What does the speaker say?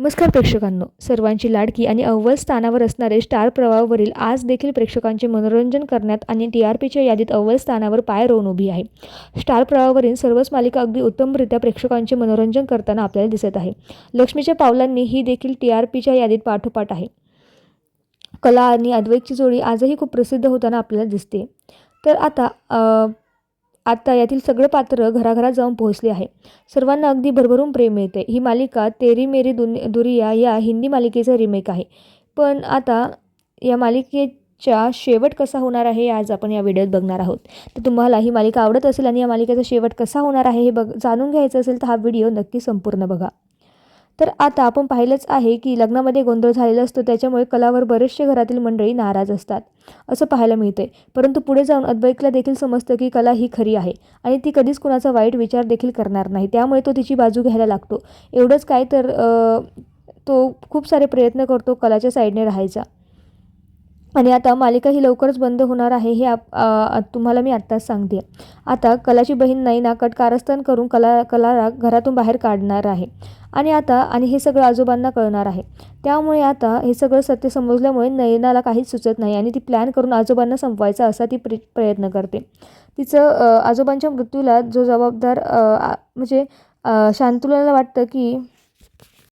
नमस्कार प्रेक्षकांनो. सर्वांची लाडकी आणि अव्वल स्थानावर असणारे स्टार प्रवाहावरील आज देखील प्रेक्षकांचे मनोरंजन करण्यात आणि टी आर पीच्या यादीत अव्वल स्थानावर पाय रोवून उभी आहे. स्टार प्रवाहावरील सर्वच मालिका अगदी उत्तमरित्या प्रेक्षकांचे मनोरंजन करताना आपल्याला दिसत आहे. लक्ष्मीच्या पावलांनी ही देखील टी आर पीच्या यादीत पाठोपाठ आहे. कला आणि अद्वैतची जोडी आजही खूप प्रसिद्ध होताना आपल्याला दिसते. तर आता आता यातील सगळं पात्र घराघरात जाऊन पोहोचले आहे. सर्वांना अगदी भरभरून प्रेम मिळते. ही मालिका तेरी मेरी दुन दुरिया या हिंदी मालिकेचा रिमेक आहे. पण आता या मालिकेच्या शेवट कसा होणार आहे आज आपण या व्हिडिओत बघणार आहोत. तर तुम्हाला ही मालिका आवडत असेल आणि या मालिकेचा शेवट कसा होणार आहे हे बघ जाणून घ्यायचं असेल तर हा व्हिडिओ नक्की संपूर्ण बघा. तर आता आपण पाहिलंच आहे की लग्नामध्ये गोंधळ झालेला असतो त्याच्यामुळे कलावर बरेचसे घरातील मंडळी नाराज असतात असं पाहायला मिळते परंतु पुढे जाऊन अद्वैतला देखील समजतं की कला ही खरी आहे आणि ती कधीच कुणाचा वाईट विचार देखील करणार नाही. त्यामुळे तो तिची बाजू घ्यायला लागतो. एवढंच काय तर तो खूप सारे प्रयत्न करतो कलाच्या साईडने राहायचा. आणि आता मालिका ही लवकरच बंद होणार आहे हे आप आ, तुम्हाला मी आत्ताच सांगते. आता कलाची बहीण नैना कट कारस्थान करून कला कलाला घरातून बाहेर काढणार आहे. आणि आता आणि हे सगळं आजोबांना कळणार आहे. त्यामुळे आता हे सगळं सत्य समजल्यामुळे नयनाला काहीच सुचत नाही आणि ती प्लॅन करून आजोबांना संपवायचा असा ती प्र प्रयत्न करते. तिचं आजोबांच्या मृत्यूला जो जबाबदार आ- म्हणजे शांतुलाला वाटतं की